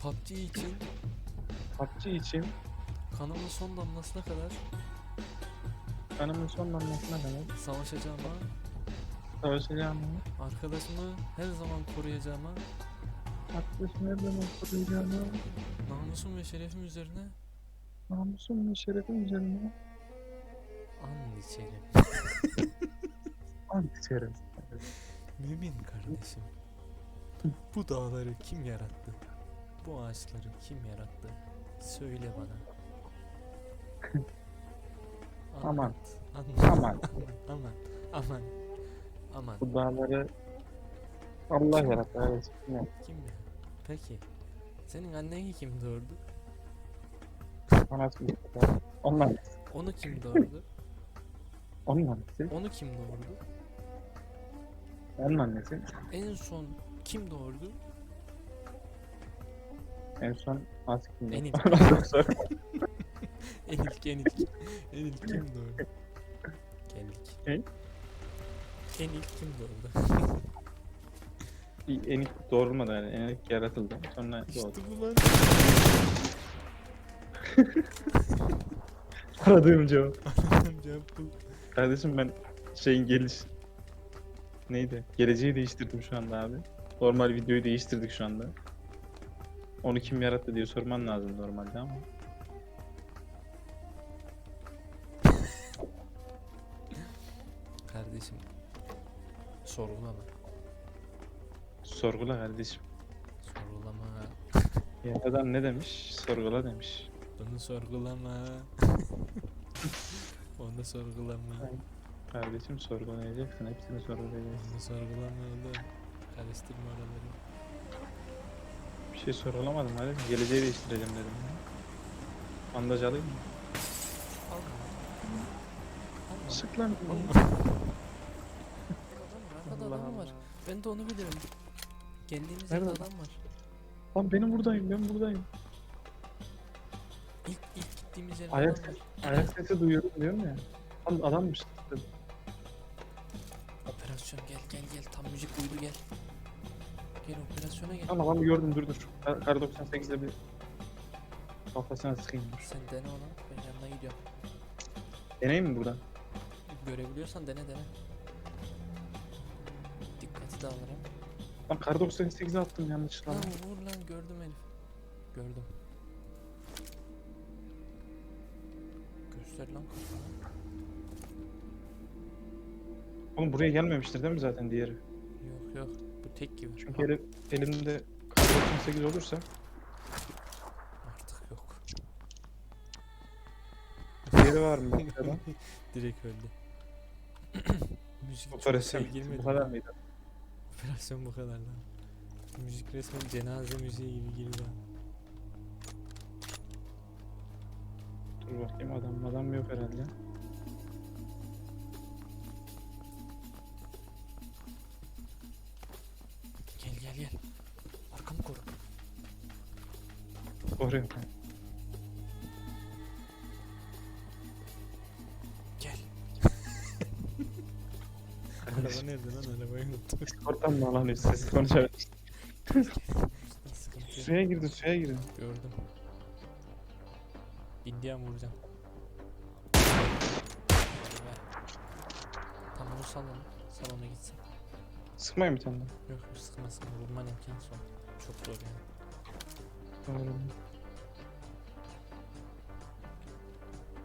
PUBG için PUBG için kanımın son damlasına kadar kanımın son damlasına kadar savaşacağıma, savaşacağım. arkadaşımı her zaman koruyacağıma, Haklısın her zaman koruyacağım. namusum ve şerefim üzerine Namusum ve şerefim üzerine and içerim. ant içerim. Mümin kardeşim. Bu dağları kim yarattı? Bu ağaçları kim yarattı? Söyle bana. Aman. Anlat, Aman Aman. Aman. Aman. bu dağları Allah yarattı. Evet. Kim ya? Peki. Senin anneni kim doğurdu? Anası Onlar. Onu kim doğurdu? Onun annesi. Onu kim doğurdu? Onun annesi. En son kim doğurdu? En son kim? En ilk. En ilk, en ilk. En ilk kim doğurdu? Geldik. Ne? En ilk kim doğurdu? bir en ilk doğrulmadı yani. En ilk yaratıldı. Sonra işte doğdu. bu lan. Aradığım cevap. Cevap bu. Kardeşim ben şeyin geliş... Neydi? Geleceği değiştirdim şu anda abi. Normal videoyu değiştirdik şu anda. Onu kim yarattı diye sorman lazım normalde ama. Kardeşim. Sorgulama. Sorgula kardeşim. Sorgulama. Yaradan ne demiş? Sorgula demiş. Bunu sorgulama. Onu sorgulama. Kardeşim sorgulayacaksın. Hepsini sorgulayacaksın. Onu sorgulama oğlum. Karıştırma oraları. Bir şey sorgulamadım hadi. Geleceği değiştireceğim dedim. Bandaj alayım mı? Sık lan. Arkada Allah adam var. Ben de onu bilirim. Geldiğimiz Nerede adam? adam var. Lan benim buradayım. Ben buradayım. İlk, ilk gittiğimiz yerde Ayak adam var. Ayak sesi duyuyorum diyorum ya. Lan adammış. Operasyon gel gel gel. Tam müzik duydu gel. Gel operasyona gel. Tamam adamı gördüm dur dur. Kar, kar 98'de bir kafasına sıkayım dur. Sen dene onu. Ben yanına gidiyorum. Deneyim mi burada? Görebiliyorsan dene dene. Dikkati dağılırım. Lan kar 98'e attım yanlışlıkla. Lan vur lan gördüm herif. Gördüm. Göster lan kafanı. Oğlum buraya gelmemiştir değil mi zaten diğeri? Yok yok. Tek gibi. Çünkü elim, elimde kar 98 olursa Artık yok. diğeri var mı mesela? Direkt öldü. Müzik çok Operasyon şey girmedi. bu kadar mıydı? Operasyon bu kadar lan. Müzik resmen cenaze müziği gibi girdi ha. Dur bakayım adam adam yok herhalde. Oraya. Gel. Araba nerede lan? Arabayı unuttum. Oradan mı alan sesi konuşarak? Sıkıntı yok. Suya girdi suya girdi. Gördüm. İndiyan vuracağım. Hadi ver. Tamam onu sal onu. Sal onu gitsin. Sıkmayın bir tane daha. Yok yok sıkma sıkma. Vurman imkansız. Çok zor yani. Doğru.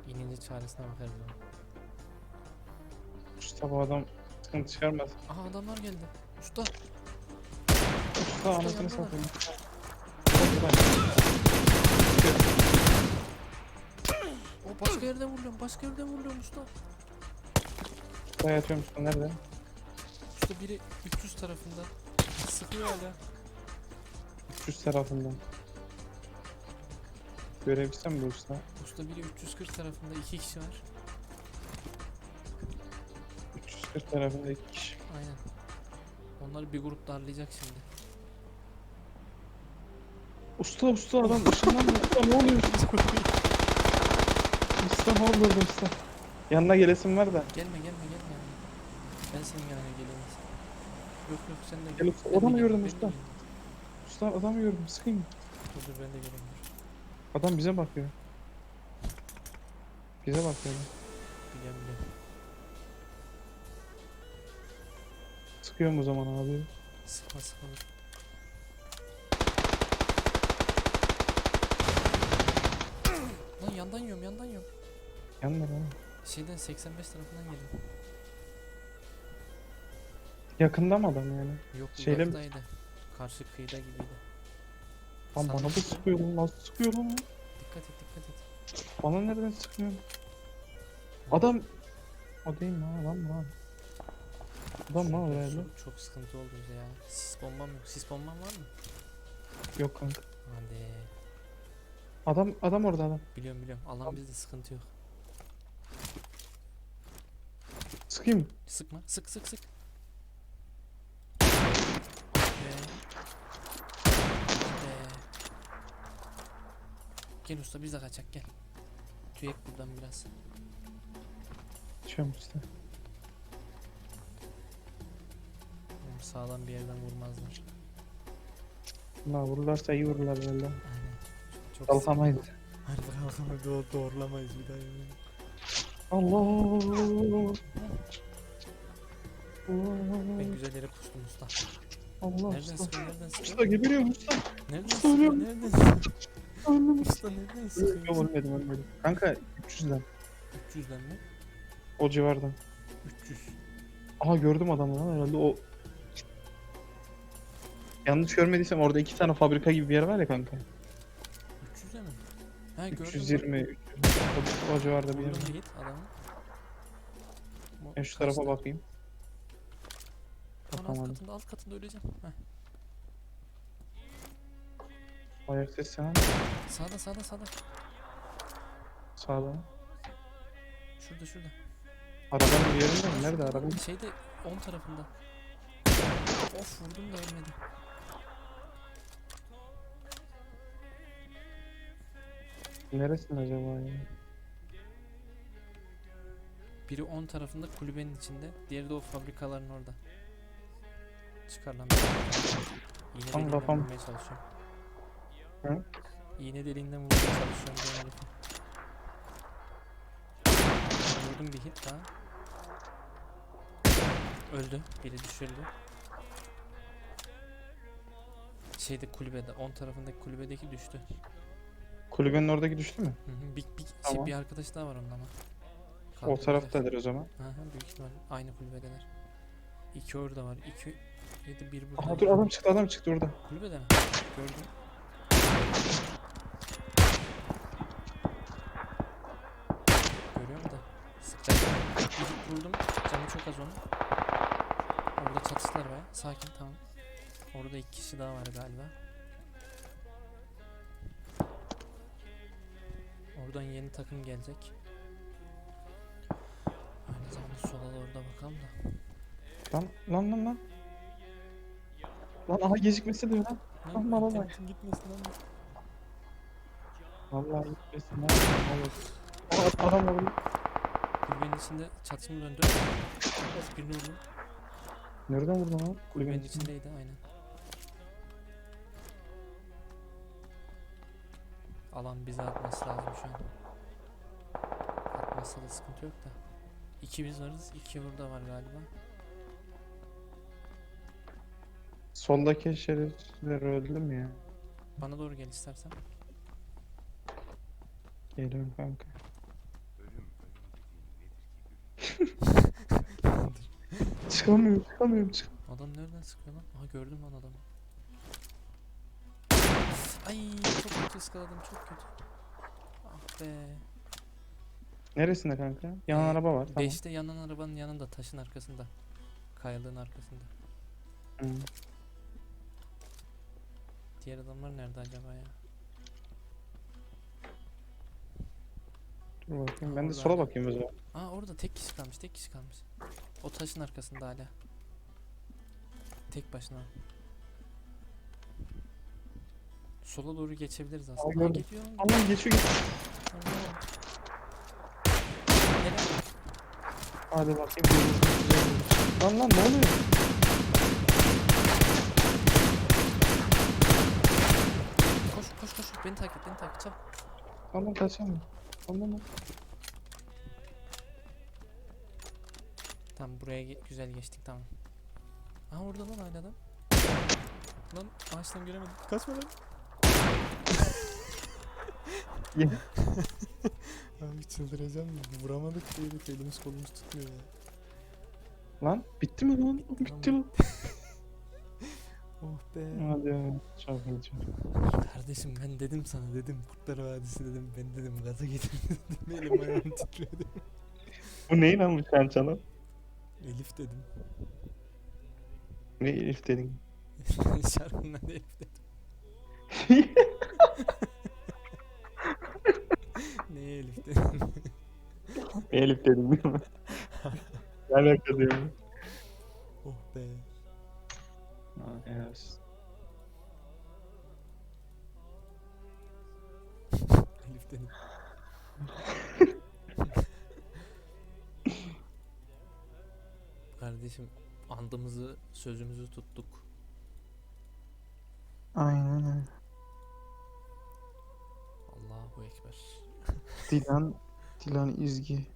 İnince çaresine bakarız ona. Usta bu adam sıkıntı çıkarmaz. Aha adamlar geldi. Usta. Usta anasını yandılar. satayım. O başka yerden vuruyorum. Başka yerden vuruyorum usta. Usta yatıyorum usta nerede? Usta biri 300 tarafında. Sıkıyor hala. 300 tarafından. Görebilsem bu usta. Usta biri 340 tarafında. iki kişi var. 340 tarafında iki kişi. Aynen. Onları bir grup darlayacak şimdi. Usta usta adam ışınlandı. Usta ne oluyor? Usta ne oluyor usta? Yanına gelesim var da. Gelme gelme gelme. Ben senin yanına geleyim. Yok yok sen de Gel usta, Ben de adamı gel- gördüm usta. Usta adamı gördüm sıkayım. Dur dur ben de geleyim. Adam bize bakıyor. Bize bakıyor. Biliyorum biliyorum. Sıkıyorum o zaman abi. Sıkma sıkma. Lan yandan yiyorum yandan yiyorum. Yanma lan. Şeyden 85 tarafından yedim. Yakında mı adam yani? Yok Şeyle uzaktaydı. Karşı kıyıda gibiydi. Lan bana da sıkıyor. sıkıyor lan. Nasıl sıkıyor lan? bu? Dikkat et dikkat et. Bana nereden sıkıyor? Adam... O değil mi ha? Mı lan? Adam mı herhalde? Çok, çok sıkıntı oldu bize ya. Sis bombam yok. Sis bombam var mı? Yok kanka. Hadi. Adam adam orada adam. Biliyorum biliyorum. Alan bizde sıkıntı yok. Sıkayım mı? Sıkma. Sık sık sık. Be. Be. Gel usta biz de kaçak gel. Tüyek buradan biraz. Düşüyorum işte. Oğlum Sağlam bir yerden vurmazlar. Bunlar vururlarsa iyi vururlar böyle. Aynen. Çok Kalkamayız. Harbi kalkamayız. Doğ doğrulamayız bir daha yemin. Allah. Ben güzel yere pustum usta. Allah Nereden usta. sıkıyor? Nereden sıkıyor? Usta geberiyorum usta. Nereden sıkıyor? Nereden sıkıyor? Usta nereden Yok sıkıyor? ölmedim ölmedim. Kanka 300'den. 300'den mi? O civardan. 300. Aha gördüm adamı lan herhalde o. Yanlış görmediysem orada iki tane fabrika gibi bir yer var ya kanka. 300'e mi? Ha gördüm. 320, 300. O, o civarda bir yer. Vurdum var. hit adamı. Bu Ben şu tarafa kaçtı? bakayım. Lan alt katında alt katında öleceğim. Heh. Ayak sesi sen Sağda sağda sağda. sağda. Şurada şurada. Arabanın bir yerinde mi? Nerede Şurada araba? lan, Şeyde 10 tarafında. Of vurdum da ölmedi. Neresinde acaba ya? Biri 10 tarafında kulübenin içinde. Diğeri de o fabrikaların orada. Çıkar lan. İğne Tam deliğinden kafam- vurmaya çalışıyorum. Hı? İğne deliğinden vurmaya çalışıyorum bu herifi. Vurdum bir hit daha. Öldü. Biri düşürdü. Şeyde kulübede, 10 tarafındaki kulübedeki düştü. Kulübenin oradaki düştü mü? Hı hı. Bir, bir, şey, Tamam. bir arkadaş daha var ondan ama. O taraftadır o zaman. Hı, büyük ihtimal aynı kulübedeler. İki orada var. İki yedi bir burada. Aha dur adam çıktı adam çıktı orada. Kulübede mi? Gördüm. Görüyorum da. Hit vurdum. Canı çok az onun. Orada çatıştılar baya. Sakin tamam. Orada iki kişi daha var galiba. Oradan yeni takım gelecek. Aynı zamanda sola da orada bakalım da. Lan lan lan lan. Lan aha gecikmesi diyor lan. Lan baba bak. gitmesin lan. Vallahi gitmesin lan. Vallahi. Aa, adam orada. Kulübenin içinde çatışma döndü. Birini vurdum. Nereden vurdun lan? Kulübenin içinde. içindeydi aynen. Alan bize atması lazım şu an. Atmazsa da sıkıntı yok da. İki biz varız, iki burada var galiba. Soldaki şerefsizler öldü mü ya? Bana doğru gel istersen. Geliyorum kanka. Çıkamıyorum çıkamıyorum çık. Adam nereden sıkıyor lan? Aha gördüm lan adamı. Ay çok kötü ıskaladım çok kötü. Ah be. Neresinde kanka? Yanan Ee, araba var. Tamam. Beşte yanan arabanın yanında taşın arkasında. Kayalığın arkasında. Hı. Diğer adamlar nerede acaba ya? Dur bakayım. Ben de Orada sola bakayım o zaman. Aa orada tek kişi kalmış, tek kişi kalmış. O taşın arkasında hala. Tek başına. Sola doğru geçebiliriz aslında. Aa, gördüm. geliyor. Aman geçiyor geçiyor. Allah. Helal. Hadi bakayım. Lan lan ne oluyor? Takip et beni et çabuk. Tamam kaçamam. Tamam. Tamam buraya ge- güzel geçtik tamam. Aha orada lan hala adam. Lan ağaçtan göremedim. Kaçma lan. Ya. Abi çıldıracağım ya. Vuramadık diye de elimiz kolumuz tutmuyor ya. Lan bitti mi lan? Bitti lan. Oh be. Hadi ya. Çok iyi çok. Kardeşim ben dedim sana dedim Kurtlar Vadisi dedim ben dedim gaza getirdim dedim elim ayağım titriyordu. Bu neyin lan bu sen çalan? Elif dedim. Ne Elif dedin? Şarkının adı Elif dedim. Neye Elif dedim? Elif dedim değil mi? ne alaka diyorum. oh be. Ha, evet. Dedim. Kardeşim andımızı sözümüzü tuttuk. Aynen öyle. Allahu Ekber. Dilan, Dilan İzgi.